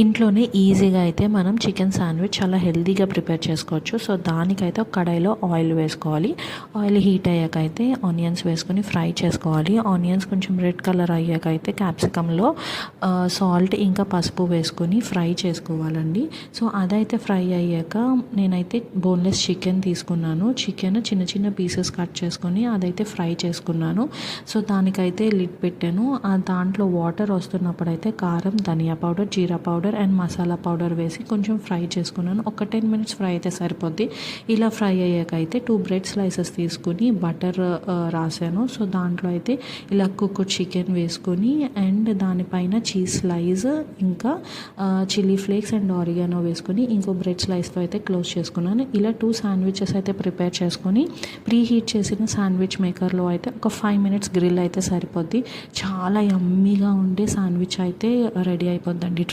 ఇంట్లోనే ఈజీగా అయితే మనం చికెన్ శాండ్విచ్ చాలా హెల్తీగా ప్రిపేర్ చేసుకోవచ్చు. సో దానికైతే ఒక కడాయిలో ఆయిల్ వేసుకోవాలి. ఆయిల్ హీట్ అయ్యాక అయితే ఆనియన్స్ వేసుకొని ఫ్రై చేసుకోవాలి. ఆనియన్స్ కొంచెం రెడ్ కలర్ అయ్యాక అయితే క్యాప్సికంలో సాల్ట్ ఇంకా పసుపు వేసుకొని ఫ్రై చేసుకోవాలండి. సో అదైతే ఫ్రై అయ్యాక నేనైతే బోన్లెస్ చికెన్ తీసుకున్నాను. చికెన్ చిన్న చిన్న పీసెస్ కట్ చేసుకొని అదైతే ఫ్రై చేసుకున్నాను. సో దానికైతే లిడ్ పెట్టాను. ఆ దాంట్లో వాటర్ వస్తున్నప్పుడు అయితే కారం ధనియా powder jeera powder powder and masala powder వేసి కొంచెం ఫ్రై చేసుకున్నాను. ఒక టెన్ మినిట్స్ ఫ్రై అయితే సరిపోద్ది. ఇలా ఫ్రై అయ్యాక అయితే టూ బ్రెడ్ స్లైసెస్ తీసుకుని బటర్ రాసాను. సో దాంట్లో అయితే ఇలా కుక్ చికెన్ వేసుకొని అండ్ దానిపైన చీజ్ స్లైస్ ఇంకా చిల్లీ ఫ్లేక్స్ అండ్ ఆరిగానో వేసుకొని ఇంకో బ్రెడ్ స్లైస్తో అయితే క్లోజ్ చేసుకున్నాను. ఇలా టూ శాండ్విచెస్ అయితే ప్రిపేర్ చేసుకొని ప్రీ హీట్ చేసిన శాండ్విచ్ మేకర్లో అయితే ఒక ఫైవ్ మినిట్స్ గ్రిల్ అయితే సరిపోద్ది. చాలా యమ్మీగా ఉండే శాండ్విచ్ అయితే రెడీ అయిపోద్దండి. ట్రై